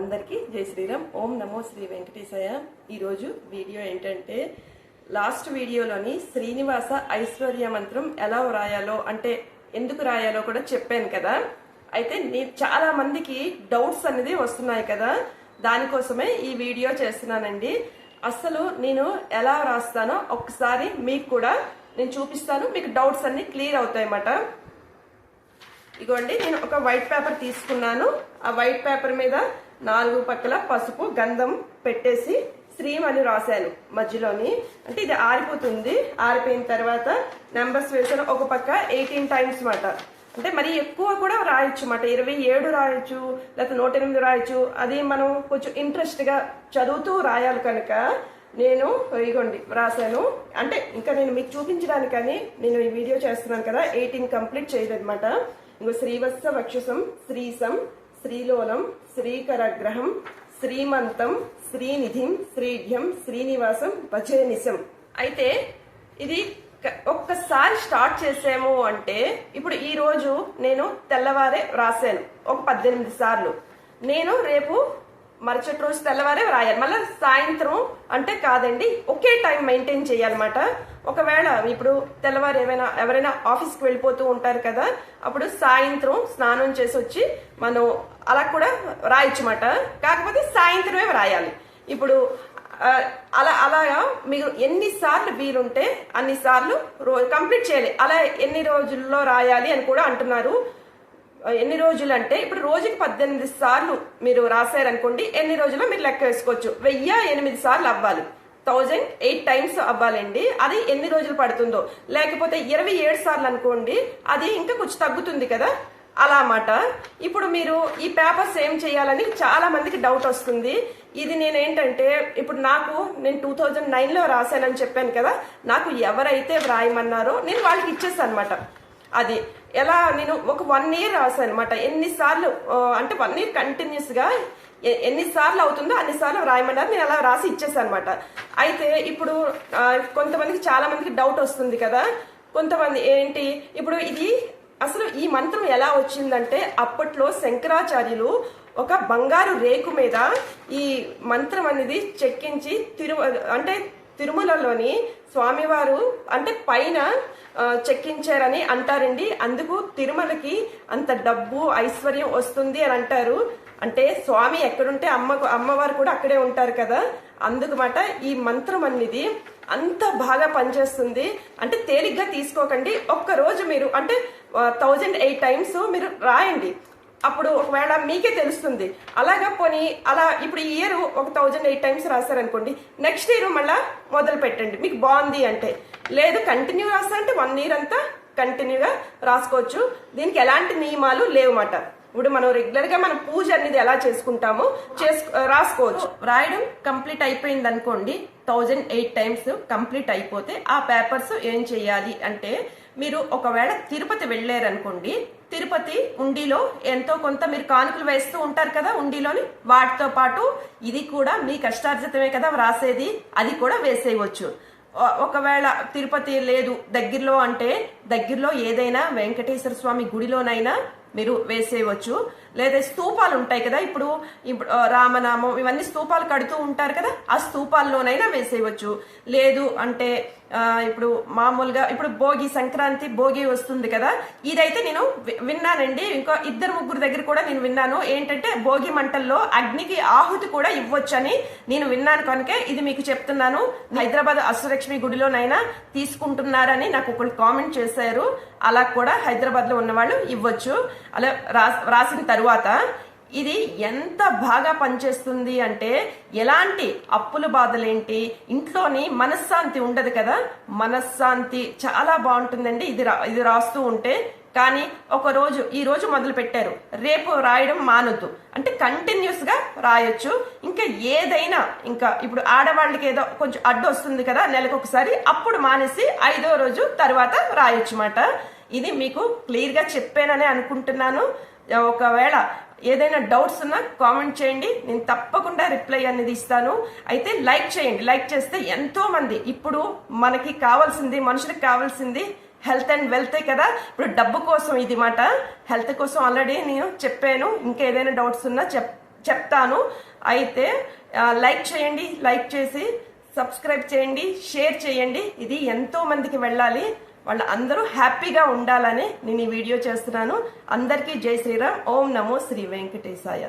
అందరికీ జై శ్రీరామ్. ఓం నమో శ్రీ వెంకటేశయ్య ఈరోజు వీడియో ఏంటంటే లాస్ట్ వీడియోలోని శ్రీనివాస ఐశ్వర్య మంత్రం ఎలా రాయాలో అంటే ఎందుకు రాయాలో కూడా చెప్పాను కదా. అయితే నేను చాలా మందికి డౌట్స్ అనేది వస్తున్నాయి కదా. దానికోసమే ఈ వీడియో చేస్తున్నానండి. అసలు నేను ఎలా రాస్తానో ఒకసారి మీకు కూడా నేను చూపిస్తాను. మీకు డౌట్స్ అన్ని క్లియర్ అవుతాయి అన్నమాట ఇగోండి నేను ఒక వైట్ పేపర్ తీసుకున్నాను. ఆ వైట్ పేపర్ మీద నాలుగు పక్కల పసుపు గంధం పెట్టేసి శ్రీం అని రాశాను మధ్యలోని. అంటే ఇది ఆరిపోతుంది. ఆరిపోయిన తర్వాత నెంబర్స్ వేసాను ఒక పక్క ఎయిటీన్ టైమ్స్ మాట. అంటే మరి ఎక్కువ కూడా రాయొచ్చు మాట. ఇరవై ఏడు రాయొచ్చు లేకపోతే నూట ఎనిమిది రాయొచ్చు. అది మనం కొంచెం ఇంట్రెస్ట్గా చదువుతూ రాయాలి కనుక నేను ఇగోండి రాశాను. అంటే ఇంకా నేను మీకు చూపించడానికని నేను ఈ వీడియో చేస్తున్నాను కదా ఎయిటీన్ కంప్లీట్ చేయదన్నమాట ఇంకో శ్రీవత్స వక్షసం శ్రీసం శ్రీలోలం శ్రీకరగ్రహం శ్రీమంతం శ్రీనిధిం శ్రీఢ్యం శ్రీనివాసం భజనిసం అయితే ఇది ఒక్కసారి స్టార్ట్ చేసాము అంటే ఇప్పుడు ఈ రోజు నేను తెల్లవారే రాశాను ఒక పద్దెనిమిది సార్లు. నేను రేపు మరుసటి రోజు తెల్లవారే వ్రాయాలి. మళ్ళీ సాయంత్రం అంటే కాదండి ఒకే టైం మెయింటైన్ చేయాలన్నమాట. ఒకవేళ ఇప్పుడు తెల్లవారు ఏమైనా ఎవరైనా ఆఫీస్కి వెళ్ళిపోతూ ఉంటారు కదా అప్పుడు సాయంత్రం స్నానం చేసి వచ్చి మనం అలా కూడా రాయొచ్చమాట కాకపోతే సాయంత్రమే వ్రాయాలి. ఇప్పుడు అలా అలాగా మీరు ఎన్నిసార్లు వీలుంటే అన్ని సార్లు రో కంప్లీట్ చేయాలి. అలా ఎన్ని రోజుల్లో రాయాలి అని కూడా అంటున్నారు. ఎన్ని రోజులు అంటే ఇప్పుడు రోజుకి పద్దెనిమిది సార్లు మీరు రాశారనుకోండి ఎన్ని రోజుల్లో మీరు లెక్క వేసుకోవచ్చు? వెయ్యి ఎనిమిది సార్లు అవ్వాలి. థౌజండ్ ఎయిట్ టైమ్స్ అవ్వాలండి. అది ఎన్ని రోజులు పడుతుందో. లేకపోతే ఇరవై ఏడు సార్లు అనుకోండి అది ఇంకా కొంచెం తగ్గుతుంది కదా. అలా అన్నమాట. ఇప్పుడు మీరు ఈ పేపర్స్ ఏం చేయాలని చాలా మందికి డౌట్ వస్తుంది. ఇది నేను ఏంటంటే ఇప్పుడు నాకు నేను టూ థౌజండ్ నైన్లో రాశానని చెప్పాను కదా. నాకు ఎవరైతే వ్రాయమన్నారో నేను వాళ్ళకి ఇచ్చేస్తాను అనమాట అది ఎలా నేను ఒక వన్ ఇయర్ రాశాను అనమాట ఎన్నిసార్లు అంటే వన్ ఇయర్ కంటిన్యూస్గా ఎన్నిసార్లు అవుతుందో అన్నిసార్లు రాయమన్నారు. నేను అలా రాసి ఇచ్చేసాను అనమాట అయితే ఇప్పుడు కొంతమందికి చాలా మందికి డౌట్ వస్తుంది కదా. కొంతమంది ఏంటి ఇప్పుడు ఇది అసలు ఈ మంత్రం ఎలా వచ్చిందంటే అప్పట్లో శంకరాచార్యులు ఒక బంగారు రేకు మీద ఈ మంత్రం అనేది చెక్కించి తిరు అంటే తిరుమలలోని స్వామివారు అంటే పైన చెక్కించారని అంటారండి. అందుకు తిరుమలకి అంత డబ్బు ఐశ్వర్యం వస్తుంది అని అంటారు. అంటే స్వామి ఎక్కడుంటే అమ్మ అమ్మవారు కూడా అక్కడే ఉంటారు కదా. అందుకు మాట ఈ మంత్రం అనేది అంత బాగా పనిచేస్తుంది. అంటే తేలిగ్గా తీసుకోకండి. ఒక్క రోజు మీరు అంటే థౌజండ్ ఎయిట్ టైమ్స్ మీరు రాయండి. అప్పుడు ఒకవేళ మీకే తెలుస్తుంది. అలాగా పోనీ అలా ఇప్పుడు ఈ ఇయర్ ఒక థౌజండ్ ఎయిట్ టైమ్స్ రాశారనుకోండి నెక్స్ట్ ఇయర్ మళ్ళా మొదలు పెట్టండి. మీకు బాగుంది అంటే. లేదు కంటిన్యూ రాస్తారంటే వన్ ఇయర్ అంతా కంటిన్యూగా రాసుకోవచ్చు. దీనికి ఎలాంటి నియమాలు లేవన్నమాట ఇప్పుడు మనం రెగ్యులర్గా మనం పూజ అనేది ఎలా చేసుకుంటామో చేసు రాసుకోవచ్చు. రాయడం కంప్లీట్ అయిపోయింది అనుకోండి థౌజండ్ ఎయిట్ టైమ్స్ కంప్లీట్ అయిపోతే ఆ పేపర్స్ ఏం చేయాలి అంటే మీరు ఒకవేళ తిరుపతి వెళ్ళారనుకోండి తిరుపతి ఉండిలో ఎంతో కొంత మీరు కానుకలు వేస్తూ ఉంటారు కదా ఉండిలోని వాటితో పాటు ఇది కూడా మీ కష్టార్జితమే కదా వ్రాసేది అది కూడా వేసేయవచ్చు. ఒకవేళ తిరుపతి లేదు దగ్గరలో అంటే దగ్గరలో ఏదైనా వెంకటేశ్వర స్వామి గుడిలోనైనా మీరు వేసేయవచ్చు. లేదా స్తూపాలు ఉంటాయి కదా ఇప్పుడు ఇప్పుడు రామనామం ఇవన్నీ స్తూపాలు కడుతూ ఉంటారు కదా ఆ స్తూపాల్లోనైనా వేసేయవచ్చు. లేదు అంటే ఇప్పుడు మామూలుగా ఇప్పుడు భోగి సంక్రాంతి భోగి వస్తుంది కదా ఇదైతే నేను వి- విన్నానండి. ఇంకా ఇద్దరు ముగ్గురు దగ్గర కూడా నేను విన్నాను. ఏంటంటే భోగి మంటల్లో అగ్నికి ఆహుతి కూడా ఇవ్వచ్చని నేను విన్నాను కనుక ఇది మీకు చెప్తున్నాను. హైదరాబాద్ అష్టలక్ష్మి గుడిలోనైనా తీసుకుంటున్నారని నాకు ఒకళ్ళు కామెంట్ చేశారు. అలా కూడా హైదరాబాద్లో ఉన్న వాళ్ళు ఇవ్వచ్చు. అలా రాసిన తరువాత ఇది ఎంత బాగా పనిచేస్తుంది అంటే ఎలాంటి అప్పుల బాధలేంటి? ఇంట్లోని మనశ్శాంతి ఉండదు కదా? మనశ్శాంతి చాలా బాగుంటుందండి. ఇది రా- ఇది రాస్తూ ఉంటే కానీ ఒక రోజు ఈ రోజు మొదలు పెట్టారు రేపు రాయడం మానొద్దు. అంటే కంటిన్యూస్గా రాయొచ్చు. ఇంకా ఏదైనా ఇంకా ఇప్పుడు ఆడవాళ్ళకి ఏదో కొంచెం అడ్డు వస్తుంది కదా నెలకు ఒకసారి అప్పుడు మానేసి ఐదో రోజు తర్వాత రాయొచ్చు మాట. ఇది మీకు క్లియర్గా చెప్పానని అనుకుంటున్నాను. ఒకవేళ ఏదైనా డౌట్స్ ఉన్నా కామెంట్ చేయండి. నేను తప్పకుండా రిప్లై అనేది ఇస్తాను. అయితే లైక్ చేయండి. లైక్ చేస్తే ఎంతో మంది ఇప్పుడు మనకి కావాల్సింది మనుషులకు కావాల్సింది హెల్త్ అండ్ వెల్తే కదా? ఇప్పుడు డబ్బు కోసం ఇది మాట. హెల్త్ కోసం ఆల్రెడీ నేను చెప్పాను. ఇంకా ఏదైనా డౌట్స్ ఉన్నా చెప్ చెప్తాను. అయితే లైక్ చేయండి లైక్ చేసి సబ్స్క్రైబ్ చేయండి షేర్ చేయండి. ఇది ఎంతో మందికి వెళ్ళాలి. వాళ్ళు అందరూ హ్యాపీగా ఉండాలని నేను ఈ వీడియో చేస్తున్నాను. అందరికీ జై శ్రీరామ్. ఓం నమో శ్రీ వెంకటేశాయ.